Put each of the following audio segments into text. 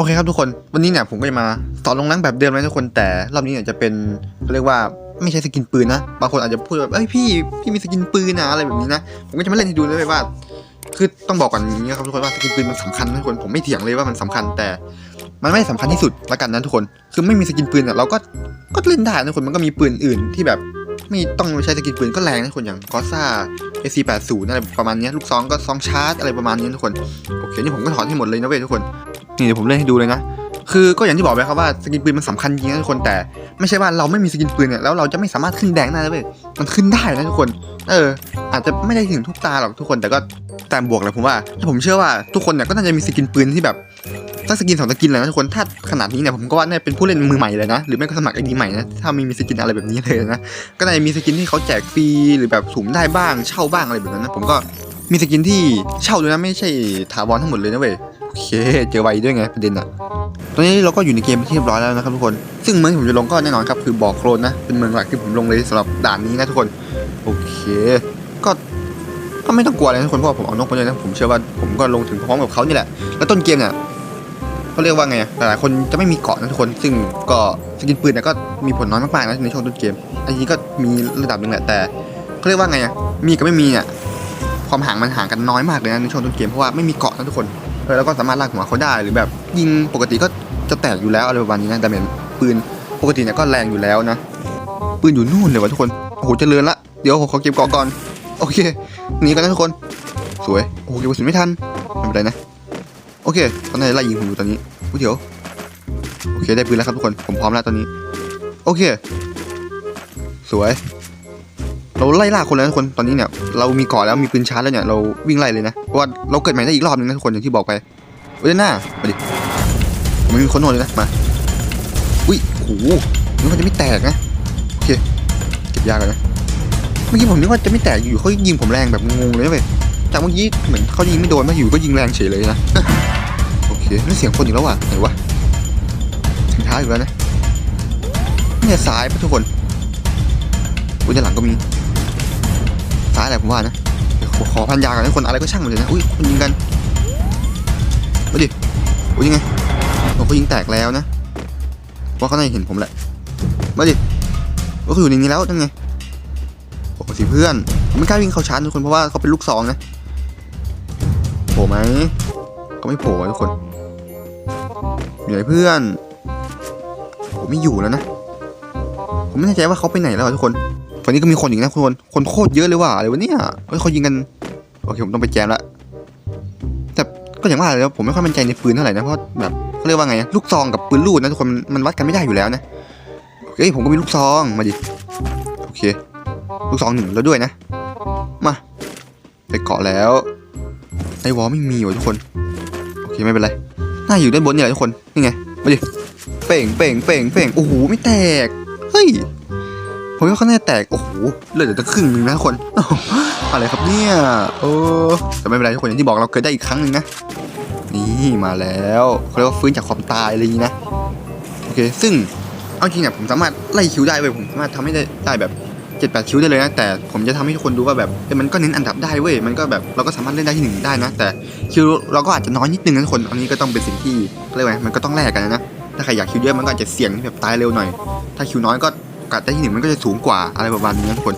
โอเคครับทุกคน วันนี้เนี่ยผมก็จะมาสอนลงแรงแบบเดิมเลยทุกคนแต่รอบนี้เนี่ยจะเป็นเขาเรียกว่าไม่ใช่สกินปืนนะบางคนอาจจะพูดแบบเอ้ยพี่พี่มีสกินปืนนะอะไรแบบนี้นะผมก็จะมาเล่นให้ดูเลยว่า คือต้องบอกก่อนนี้ครับทุกคนว่าสกินปืนมันสำคัญนะทุกคนผมไม่เถียงเลยว่ามันสำคัญแต่ มันไม่ได้สำคัญที่สุดละกันนะทุกคนคือไม่มีสกินปืนเนี่ยเราก็ก็เล่นได้นะทุกคนมันก็มีปืนอื่นที่แบบไม่ต้องใช้สกินปืนก็แรงนะทุกคนอย่างกอซ่า AC80 อะไรประมาณนี้ลูกซองก็ซองชาร์จอะไรประมาณนี้ทุกคนโอเคนี่ผมก็ถอดให้หมดเลยนะเว้ยทุกคน นี่เดี๋ยวผมเล่นให้ดูเลยนะ คือก็อย่างที่บอกไปครับว่าสกินปืนมันสำคัญจริงนะทุกคนแต่ไม่ใช่ว่าเราไม่มีสกินปืนเนี่ยแล้วเราจะไม่สามารถขึ้นแดงได้เว้ยมันขึ้นได้นะทุกคน เออ อาจจะไม่ได้ถึงทุกตาหรอกทุกคนแต่ก็แต้มบวกเลยผมว่าผมเชื่อว่าทุกคนเนี่ยก็น่าจะมีสกินปืนที่แบบถ้าสกินสองสกินเลยนะทุกคนถ้าขนาดนี้เนี่ยผมก็ว่าน่าเป็นผู้เล่นมือใหม่เลยนะหรือไม่ก็สมัครไอดีใหม่นะถ้าไม่มีสกินอะไรแบบนี้เลยนะก็น่าจะมีสกินที่เขาแจกฟรีหรือแบบสุ่มได้บ้างเช่าบ้างอะไรแบบนั้นนะผมก็มีสกินที่เช่าด้วยนะไม่ใช่ถาวรทั้งหมดเลยนะเว้ย โอเค เจอไวด้วยไงประเด็นอะตอนนี้เราก็อยู่ในเกมเป็นที่เรียบร้อยแล้วนะครับทุกคน ซึ่งเมืองที่ผมจะลงก็แน่นอนครับคือบ่อโคลนนะ เป็นเมืองหลักที่ผมลงเลยสำหรับด่านนี้นะทุกคน โอเค ก็ก็ไม่ต้องกลัวเลยทุกคนเพราะผมเอานกไปเลยนะผมเชื่อว่าผมก็ลงถึงพร้อมกับเขานี่แหละ แล้วต้นเกมเนี่ยเขาเรียกว่าไงหลายคนจะไม่มีเกาะนะทุกคน ซึ่งก็สกินปืนเนี่ยก็มีผลน้อยมากๆนะในช่วงต้นเกม อันนี้ก็มีระดับหนึ่งแหละแต่เขาเรียกว่าไงมีกับไม่มีเนี่ยความห่างมันห่างกันน้อยมากเลยนะในช่วงต้นเกมเพราะว่าไม่มีเกาะนะทุกคน แล้วก็สามารถลากหัวเขาได้หรือแบบยิงปกติก็จะแตกอยู่แล้วอะไรประมาณนี้นะแต่เหมือนปืนปกติเนี่ยก็แรงอยู่แล้วนะ ปืนอยู่นู่นเลยวะทุกคนโอ้โหเจริญละเดี๋ยวผมขอเก็บเกาะก่อนโอเคหนีกันนะทุกคนสวยโอ้โหเก็บกระสุนไม่ทันไม่เป็นไรนะโอเคตอนนี้ไล่ยิงผมอยู่ตอนนี้อุ๊ยเดี๋ยวโอเคได้ปืนแล้วครับทุกคนผมพร้อมแล้วตอนนี้ โอเค สวย เราไล่ล่าคนแล้วทุกคนตอนนี้เนี่ยเรามีเกาะแล้วมีปืนชาร์จแล้วเนี่ยเราวิ่งไล่เลยนะเพราะว่าเราเกิดใหม่ได้อีกรอบนึงนะทุกคนอย่างที่บอกไปเว้ยหน้ามาดิมไม่มีคนโหดเลยนะมาอุ้ยโหนึกว่าจะไม่แตกนะโอเคเก็บยาก่อนนะเมื่อกี้ผมนึกว่าจะไม่แตกอยู่เขายิงผมแรงแบบงงเลยนะเว้ยจากเมื่อกี้เหมือนเขายิงไม่โดนมาอยู่ก็ยิงแรงเฉยเลยนะโอเคนี่เสียงคนอีกแล้วว่ะไหนวะถึงท้ายอีกแล้วนะเนี่ยซ้ายปะทุกคนอุ้ยด้านหลังก็มี ซ้ายแหละผมว่านะขอพันยากันทุกคนอะไรก็ช่างหมดเลยนะ อุ้ยคนยิงกันมาดิอุ้ยยังไงผมก็ยิงแตกแล้วนะว่าเขาน่าจะเห็นผมแหละมาดิก็คืออยู่ในนี้แล้วนั่นไงโอ้สิเพื่อนไม่กล้าวิ่งเข้าชาร์จทุกคนเพราะว่าเขาเป็นลูกซองนะโผล่ไหมก็ไม่โผล่ทุกคนอยู่ไหนเพื่อนผมไม่อยู่แล้วนะ ผมไม่แน่ใจว่าเขาไปไหนแล้วทุกคน ฝั่งนี้ก็มีคนอีกนะคนคนโคตรเยอะเลยว่ะอะไรวะเนี่ยเฮ้ยเขายิงกันโอเคผมต้องไปแจมละแต่ก็อย่างว่าเลยนะผมไม่ค่อยมั่นใจในปืนเท่าไหร่นะเพราะแบบเขาเรียกว่าไงลูกซองกับปืนลูกนะทุกคนมันวัดกันไม่ได้อยู่แล้วนะเฮ้ยผมก็มีลูกซองมาดิโอเค ลูกซองหนึ่งแล้วด้วยนะ มาไปเกาะแล้วไอวอลไม่มีว่ะทุกคนโอเคไม่เป็นไรน่าอยู่ด้านบนเนี่ยแหละทุกคนนี่ไงมาดิเป่งเป่งเป่งเป่งโอ้โหไม่แตกเฮ้ย ผมว่าเขาน่แตก โอ้โหเหลือแต่ตั้งครึ่งหนึงนะคน อะไรครับเนี่ยโอ้แต่ไม่เป็นไรทุกคนอย่างที่บอกเราเกิดได้อีกครั้งหนึ่งนะ นี่มาแล้วเขาเรียกว่าฟื้นจากความตายอะไรอย่างนี้นะ โอเค ซึ่งเอาจริงเนี่ยผมสามารถไล่คิวได้เว้ยผมสามารถทำให้ได้ได้แบบเจ็ดแปดคิวได้เลยนะแต่ผมจะทำให้ทุกคนดูว่าแบบมันก็เน้นอันดับได้เว้ยมันก็แบบเราก็สามารถเล่นได้ที่หนึ่งได้นะ แต่คิวเราก็อาจจะน้อยนิดนึงนะทุกคนอันนี้ก็ต้องเป็นสิ่งที่เรียกว่ามันก็ต้องแลกกันนะถ้าใครอยากคิวเยอะมันก็อาจจะเสี่ยงที่แบบตายเร็วหน่อย ถ้าคิวน้อยก็ อกาสได้ที่หนึ่งมันก็จะสูงกว่าอะไรประมาณนี้นะทุกคน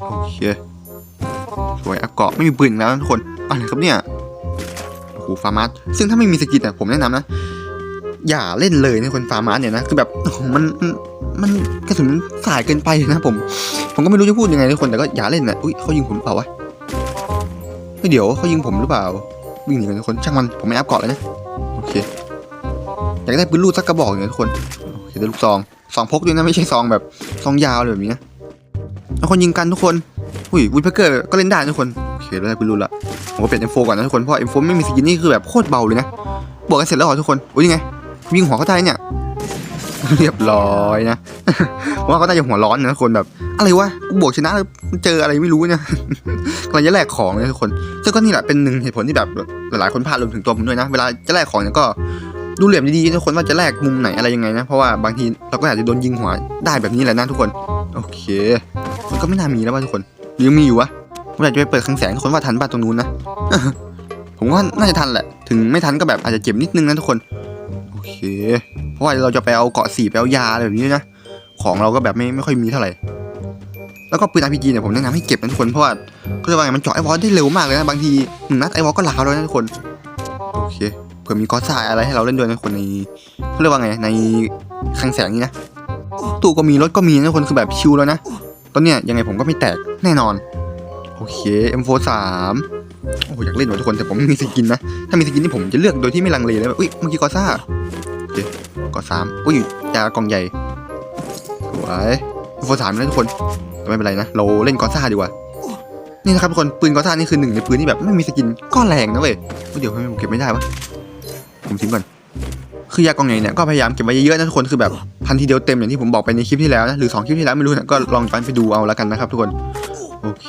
โอเคสวยอะเกาะไม่มีปืนแล้วทุกคนอะไรครับเนี่ยโอ้โหฟาร์มาสซึ่งถ้าไม่มีสกิลอะผมแนะนำนะอย่าเล่นเลยนะคนฟาร์มาสเนี่ยนะคือแบบโอ้โหมันมันกระสุนมันสายเกินไปนะผม ผมก็ไม่รู้จะพูดยังไงทุกคนแต่ก็อย่าเล่นนะอุ้ยเขายิงผมหรือเปล่าวะเฮ้ยเดี๋ยวเขายิงผมหรือเปล่าวิ่งหนีกันทุกคนช่างมันผมไม่อัพเกาะแล้วนะโอเคอยากได้ปืนลูกสักกระบอกอย่างนี้ทุกคนโอเคได้ลูกซอง ซองพกด้วยนะไม่ใช่ซองแบบซองยาวเลยแบบนี้นะแล้วคนยิงกันทุกคนอุ้ยวิดเพเกอร์ก็เล่นได้ทุกคนโอเคได้ปืนลูกละผมก็เปลี่ยน M4 ก่อนนะทุกคนเพราะ M4 ไม่มีสกินนี่คือแบบโคตรเบาเลยนะบวกกันเสร็จแล้วเหรอทุกคนอุ้ยยังไงยิงหัวเขาได้เนี่ยเรียบร้อยนะว่าเขาน่าจะหัวร้อนนะทุกคนแบบ อะไรวะกูบวกชนะเจออะไรไม่รู้เนี่ยกำลังจะแลกของเลยทุกคนซึ่งก็นี่แหละเป็นหนึ่งเหตุผลที่แบบหลายๆคนพลาดรวมถึงตัวผมด้วยนะ เวลาจะแลกของเนี่ยก็ ดูเหลี่ยมดีๆทุกคนว่าจะแลกมุมไหนอะไรยังไงนะ เพราะว่าบางทีเราก็อาจจะโดนยิงหัวได้แบบนี้แหละนะทุกคน โอเค มันก็ไม่น่ามีแล้วว่าทุกคนหรือยังมีอยู่วะผมอยากจะไปเปิดคลังแสงทุกคนว่าทันป่ะตรงนู้นนะผมว่าน่าจะทันแหละ ถึงไม่ทันก็แบบอาจจะเจ็บนิดนึงนะทุกคน โอเค เพราะว่าเราจะไปเอาเกาะสีไปเอายาอะไรแบบนี้นะ ของเราก็แบบไม่ไม่ค่อยมีเท่าไหร่ แล้วก็ปืน RPG เนี่ยผมแนะนำให้เก็บนะทุกคน เพราะว่าเขาเรียกว่าไงมันเจาะไอวอลได้เร็วมากเลยนะ บางทีหนึ่งนัดไอวอลก็ลาวแล้วนะทุกคน โอเค ผื่อมีกอซ่าอะไรให้เราเล่นด้วยนะทุกคนในเขาเรียกว่าไงในคลังแสงนี้นะตู้ก็มีรถก็มีนะทุกคนคือแบบชิลแล้วนะตอนเนี้ยยังไงผมก็ไม่แตกแน่นอน โอเค M43 โอ้โหอยากเล่นว่ะทุกคนแต่ผมไม่มีสกินนะ ถ้ามีสกินนี่ผมจะเลือกโดยที่ไม่ลังเลเลยแบบอุ้ยเมื่อกี้กอซ่าโอเคกอสามอุ้ยยากองใหญ่สวยโฟสามนะทุกคนแต่ไม่เป็นไรนะ เราเล่นกอซ่าดีกว่า นี่นะครับทุกคนปืนกอซ่านี่คือหนึ่งในปืนที่แบบไม่มีสกินก็แรงนะเว้ยเฮ้ยเดี๋ยวทำไมผมเก็บไม่ได้วะ ผมทิ้งก่อน คือยากองใหญ่เนี่ยก็พยายามเก็บไว้เยอะๆนะทุกคนคือแบบพันทีเดียวเต็มอย่างที่ผมบอกไปในคลิปที่แล้วนะหรือสองคลิปที่แล้วไม่รู้นะก็ลองไปดูเอาแล้วกันนะครับทุกคนโอเค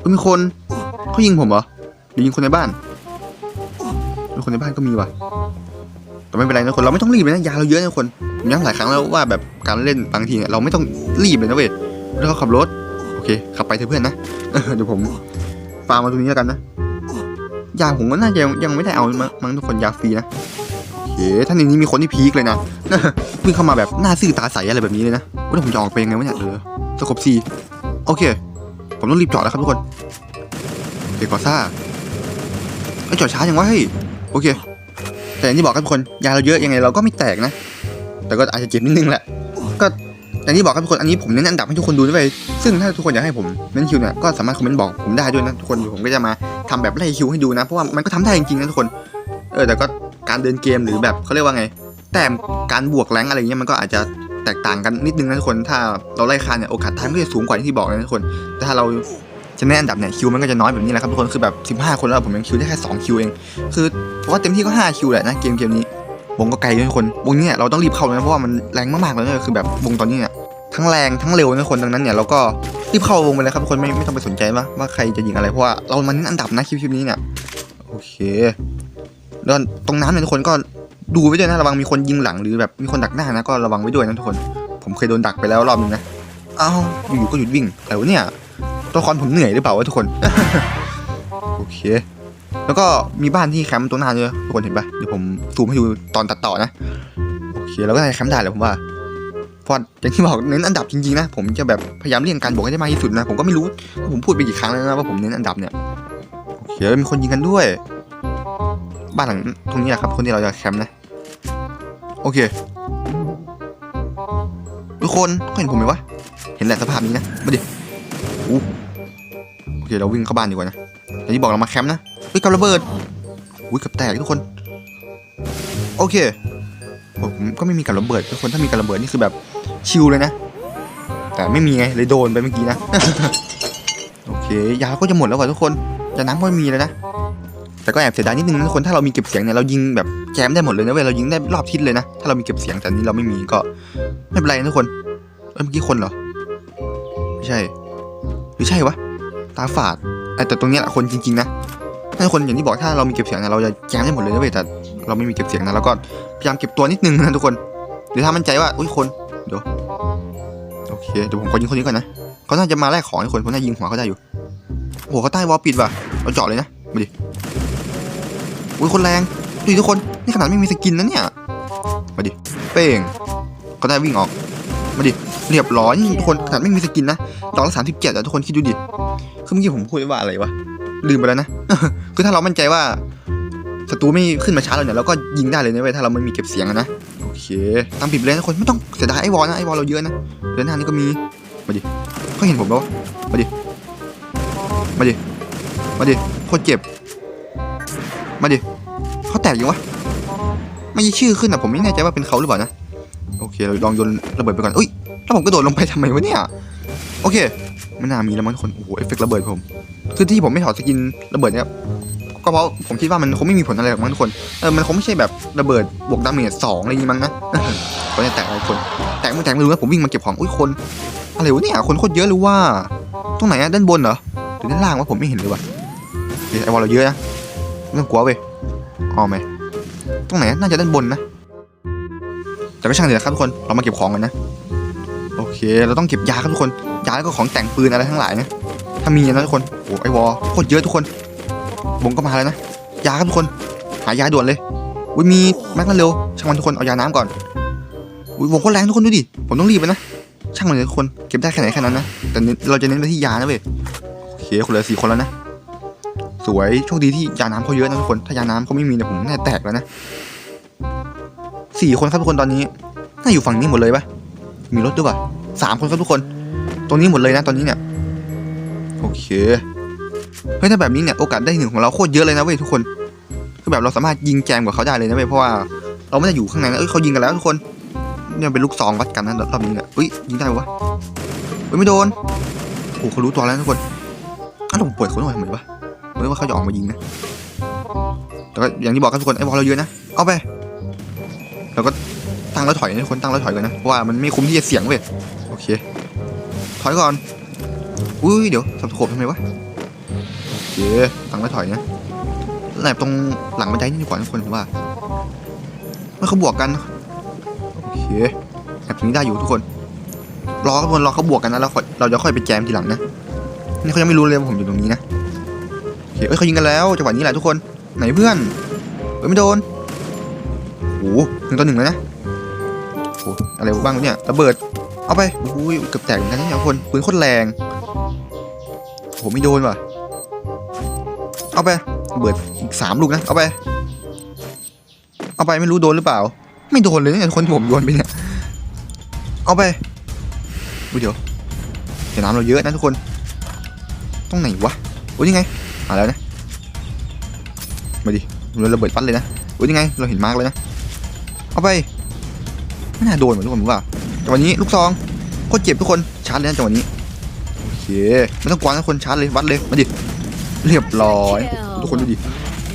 เฮ้ยมีคนเขายิงผมเหรอหรือยิงคนในบ้านหรือคนในบ้านก็มีว่ะแต่ไม่เป็นไรนะคนเราไม่ต้องรีบเลยนะยาเราเยอะนะคนผมย้ำหลายครั้งแล้วว่าแบบการเล่นบางทีเนี่ยเราไม่ต้องรีบเลยนะเว้ยแล้วก็ขับรถโอเคขับไปเถอะเพื่อนนะเออเดี๋ยวผมฟาร์มมาตรงนี้แล้วกันนะ ยาผมก็น่าจะยังไม่ได้เอามั้งทุกคนยาฟรีนะโอเคถ้าในนี้มีคนที่พีคเลยนะวิ่งเข้ามาแบบหน้าซื่อตาใสอะไรแบบนี้เลยนะว่าผมจะออกไปยังไงวะเนี่ยเออสกบซีโอเค ผมต้องรีบจอดแล้วครับทุกคนเดี๋ยวกอซ่าไอจอดช้าย่างวะเฮ้ยโอเค แต่อย่างที่บอกครับทุกคนยาเราเยอะยังไงเราก็ไม่แตกนะ แต่ก็อาจจะเจ็บนิดนึงแหละก็ อย่างที่บอกครับทุกคนอันนี้ผมเน้นอันดับให้ทุกคนดูด้วยซึ่งถ้าทุกคนอยากให้ผมเน้นคิวเนี่ยก็สามารถคอมเมนต์บอกผมได้ด้วยนะทุกคนผมก็จะมาทำแบบไล่คิวให้ดูนะเพราะว่ามันก็ทำได้จริงๆนะทุกคนเออแต่ก็การเดินเกมหรือแบบเขาเรียกว่าไง แต้มการบวกแรงอะไรเงี้ยมันก็อาจจะแตกต่างกันนิดนึงนะทุกคนถ้าเราไล่คานเนี่ยโอกาสทายมันก็จะสูงกว่าที่บอกนะทุกคนแต่ถ้าเราจะแน่นอันดับเนี่ยคิวมันก็จะน้อยแบบนี้แหละครับทุกคนคือแบบ 15 คนแล้วผมยังคิวได้แค่2คิวเอง คือผมว่าเต็มที่ก็5คิวแหละนะเกมเกมนี้ วงก็ไกลด้วยทุกคนวงนี้เนี่ยเราต้องรีบเข้าเลยนะเพราะว่ามันแรงมากๆเลยนะคือแบบวงตอนนี้เนี่ยทั้งแรงทั้งเร็วนะทุกคนดังนั้นเนี่ยเราก็รีบเข้าวงไปเลยครับทุกคนไม่ไม่ต้องไปสนใจว่าว่าใครจะยิงอะไรเพราะว่าเรามันอันดับนะคลิปคลิปนี้เนี่ยโอเคแล้วตรงน้ำเนี่ยทุกคนก็ดูไว้ด้วยนะระวังมีคนยิงหลังหรือแบบมีคนดักหน้านะก็ระวังไว้ด้วยนะทุกคน ผมเคยโดนดักไปแล้วรอบนึงนะอ้าวอยู่ๆก็หยุดวิ่งแต่ว่าเนี่ยตัวละครผมเหนื่อยหรือเปล่าวะทุกคนโอเค แล้วก็มีบ้านที่แคมป์ตัวหน้าด้วยทุกคนเห็นปะเดี๋ยวผมซูมให้ดูตอนตัดต่อนะโอเคเราก็ได้แคมป์ได้แหละผมว่าเพราะอย่างที่บอกเน้นอันดับจริงๆนะผมจะแบบพยายามเลี่ยงการบวกให้ได้มากที่สุดนะผมก็ไม่รู้ว่าผมพูดไปกี่ครั้งแล้วนะว่าผมเน้นอันดับเนี่ยโอเคแล้วมีคนยิงกันด้วย บ้านหลังตรงนี้แหละครับคนที่เราจะแคมป์นะโอเคทุกคนเขาเห็นผมไหมวะเห็นแหละสภาพนี้นะมาดิโอเคเราวิ่งเข้าบ้านดีกว่านะอย่างที่บอกเรามาแคมป์นะ เฮ้ยกับระเบิดอุ้ยกับแตกทุกคน โอเค ผมก็ไม่มีกับระเบิดทุกคนถ้ามีกับระเบิดนี่คือแบบชิลเลยนะ แต่ไม่มีไงเลยโดนไปเมื่อกี้นะ โอเค ยาก็จะหมดแล้วว่ะทุกคนยาน้ำก็ไม่มีเลยนะแต่ก็แอบเสียดายนิดนึงทุกคนถ้าเรามีเก็บเสียงเนี่ยเรายิงแบบแจมได้หมดเลยนะเว้ยเรายิงได้รอบทิศเลยนะถ้าเรามีเก็บเสียงแต่นี้เราไม่มีก็ไม่เป็นไรนะทุกคนเอ้ยเมื่อกี้คนเหรอไม่ใช่ หรือใช่วะตาฝาดไอแต่ตรงเนี้ยแหละคนจริงๆนะ ถ้าคนอย่างที่บอกถ้าเรามีเก็บเสียงนะเราจะแจมได้หมดเลยนะเว้ยแต่เราไม่มีเก็บเสียงนะแล้วก็พยายามเก็บตัวนิดนึงนะทุกคนหรือถ้ามั่นใจว่าอุ้ยคนเดี๋ยวโอเคเดี๋ยวผมขอยิงคนนี้ก่อนนะเขาน่าจะมาแลกของให้คนผมน่ายิงหัวเขาได้อยู่โอ้โหเขาใต้วอลปิดว่ะเราเจาะเลยนะมาดิอุ้ยคนแรงดูดิทุกคนนี่ขนาดไม่มีสกินนะเนี่ยมาดิเป้งเขาได้วิ่งออกมาดิเรียบร้อยทุกคนขนาดไม่มีสกินนะดอกละสามสิบเจ็ดอะทุกคนคิดดูดิคือเมื่อกี้ผมพูดว่าอะไรวะ ลืมไปแล้วนะ คือถ้าเรามั่นใจว่าศัตรูไม่ขึ้นมาช้าเราเนี่ยเราก็ยิงได้เลยนะเว้ยถ้าเราไม่มีเก็บเสียงนะโอเคตามปิดไปเลยนะคนไม่ต้องเสียดายไอ้วอลนะไอ้วอลเราเยอะนะเดือนหน้านี่ก็มีมาดิเขาเห็นผมแล้วมาดิมาดิมาดิโคตรเจ็บมาดิเขาแตกยังวะไม่มีชื่อขึ้นอะผมไม่แน่ใจว่าเป็นเขาหรือเปล่านะโอเคเราลองโยนระเบิดไปก่อนอุ้ยแล้วผมก็โดดลงไปทำไมวะเนี่ย โอเค ไม่น่ามีแล้วมั้งทุกคน โอ้โห เอฟเฟกต์ระเบิดผม คือที่ผมไม่ถอดสกินระเบิดเนี่ยก็เพราะผมคิดว่ามันคงไม่มีผลอะไรหรอกมั้งทุกคน เออ มันคงไม่ใช่แบบระเบิดบวกดาเมจสองอะไรอย่างงี้มั้งนะก็จะแตกอะไรคน แตกไม่แตกไม่รู้นะผมวิ่งมาเก็บของ อุ้ยคน อะไรวะเนี่ย คนโคตรเยอะเลยว่า ตรงไหนอะด้านบนเหรอ หรือด้านล่างวะผมไม่เห็นเลยว่ะเดี๋ยวไอ้วอลเราเยอะนะไม่ต้องกลัวเว้ยอ๋อไหมตรงไหน น่าจะด้านบนนะ แต่ก็ช่างเถอะครับทุกคน เรามาเก็บของกันนะ เค เราต้องเก็บยาครับทุกคน ยาแล้วก็ของแต่งปืนอะไรทั้งหลายนะ ถ้ามีนะทุกคน โอ้ไอวอลโคตรเยอะทุกคนวงก็มาแล้วนะ ยาครับทุกคน หายาด่วนเลยอุ้ยมีแม็กมาเร็ว ช่างมันทุกคน เอายาน้ำก่อนอุ้ยผมก็แรงทุกคนดูดิ ผมต้องรีบไปนะ ช่างมันเลยทุกคน เก็บได้แค่ไหนแค่นั้นนะ แต่เน้นเราจะเน้นไปที่ยานะเว้ยโอเค คนเหลือสี่คนแล้วนะ สวย โชคดีที่ยาน้ำเขาเยอะนะทุกคน ถ้ายาน้ำเขาไม่มีเนี่ยผมน่าแตกแล้วนะสี่คนครับทุกคนตอนนี้ น่าอยู่ฝั่งนี้หมดเลยปะมีรถด้วยปะ สามคนครับทุกคน ตรงนี้หมดเลยนะตอนนี้เนี่ย โอเค เฮ้ยถ้าแบบนี้เนี่ยโอกาสได้หนึ่งของเราโคตรเยอะเลยนะเว้ยทุกคน คือแบบเราสามารถยิงแจมกว่าเขาได้เลยนะเว้ยเพราะว่าเราไม่ได้อยู่ข้างในนะเอ้ยเขายิงกันแล้วทุกคน เนี่ยเป็นลูกซองวัดกันนะรอบนี้เนี่ยเอ้ยยิงได้ปะวะเอ้ยไม่โดนโอ้โหเขารู้ตัวแล้วทุกคนอ้าวแล้วผมปล่อยเขาหน่อยทำไมวะไม่ว่าเขาจะออกมายิงนะแต่ก็อย่างที่บอกครับทุกคนไอ้บอลเราเยอะนะเอาไปแล้วก็ตั้งแล้วถอยนะทุกคนตั้งแล้วถอยกันนะเพราะว่ามันไม่คุ้มที่จะเสี่ยงเว้ย เค ถอยก่อน อุ้ยเดี๋ยวสับสโคบทำไมวะโอเคตั้งแล้วถอยนะแอบตรงหลังบันไดนี่ดีกว่าทุกคนผมว่าเมื่อเขาบวกกันโอเคแอบตรงนี้ได้อยู่ทุกคน รอครับทุกคนรอเขาบวกกันนะแล้วค่อยเราจะค่อยไปแจมทีหลังนะนี่เขายังไม่รู้เลยว่าผมอยู่ตรงนี้นะโอเคเอ้ยเขายิงกันแล้วจังหวะนี้แหละทุกคนไหนเพื่อนเอ้ยไม่โดนโอ้โหหนึ่งต่อหนึ่งเลยนะโอ้โหอะไรบ้างเนี่ยระเบิด เอาไปโอ้ยเกือบแตกเหมือนกันนี่ทุกคนปืนโคตรแรงโหไม่โดนว่ะ เอาไปเบิดอีกสามลูกนะ เอาไป เอาไปไม่รู้โดนหรือเปล่า ไม่โดนเลยเนี่ยคนผมโยนไปเนี่ย เอาไปอุ๊ยเดี๋ยวเดี๋ยวน้ำเราเยอะนะทุกคนตรงไหนวะโอ้ยยังไงมาแล้วนะ มาดิเราระเบิดปั้นเลยนะโอ้ยยังไง เราเห็นมากเลยนะ เอาไป ไม่น่าโดนเหมือนทุกคนผมว่า จังหวะนี้ลูกซองโคตรเจ็บทุกคนชาร์จเลยนะจังหวะนี้โอเคไม่ต้องกวนนะคนชาร์จเลยวัดเลยมาดิเรียบร้อยทุกคนดูดิ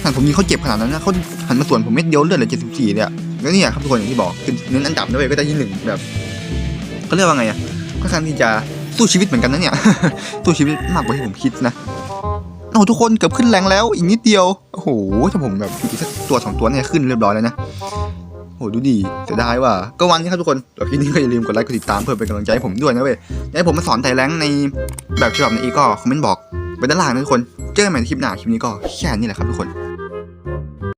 หันผมยิงเขาเจ็บขนาดนั้นนะเขาหันมาสวนผมเม็ดเดียวเลือดเลือเจ็ดสิบสี่เนี่ยแล้วนี่ครับทุกคนอย่างที่บอกคือเน้นอันดับนะเว้ยก็ได้ที่หนึ่งแบบเขาเรียกว่าไงอะค่อนข้างที่จะสู้ชีวิตเหมือนกันนะเนี่ยสู้ชีวิตมากกว่าที่ผมคิดนะโอ้ทุกคนเกือบขึ้นแรงแล้วอีกนิดเดียวโอ้โหถ้าผมแบบอีกสักตัวสองตัวเนี่ยขึ้นเรียบร้อยแล้วนะ โหดูดีเสียดายว่ะก็วันนี้ครับทุกคนแล้วคลิปนี้ก็อย่าลืมกดไลค์กดติดตามเพื่อเป็นกำลังใจให้ผมด้วยนะเว้ยอยากให้ผมมาสอนไต่แรงในแบบฉบับในอีก็คอมเมนต์บอกไว้ด้านล่างนะทุกคน เจอกันใหม่ในคลิปหน้าคลิปนี้ก็แค่นี้แหละครับทุกคน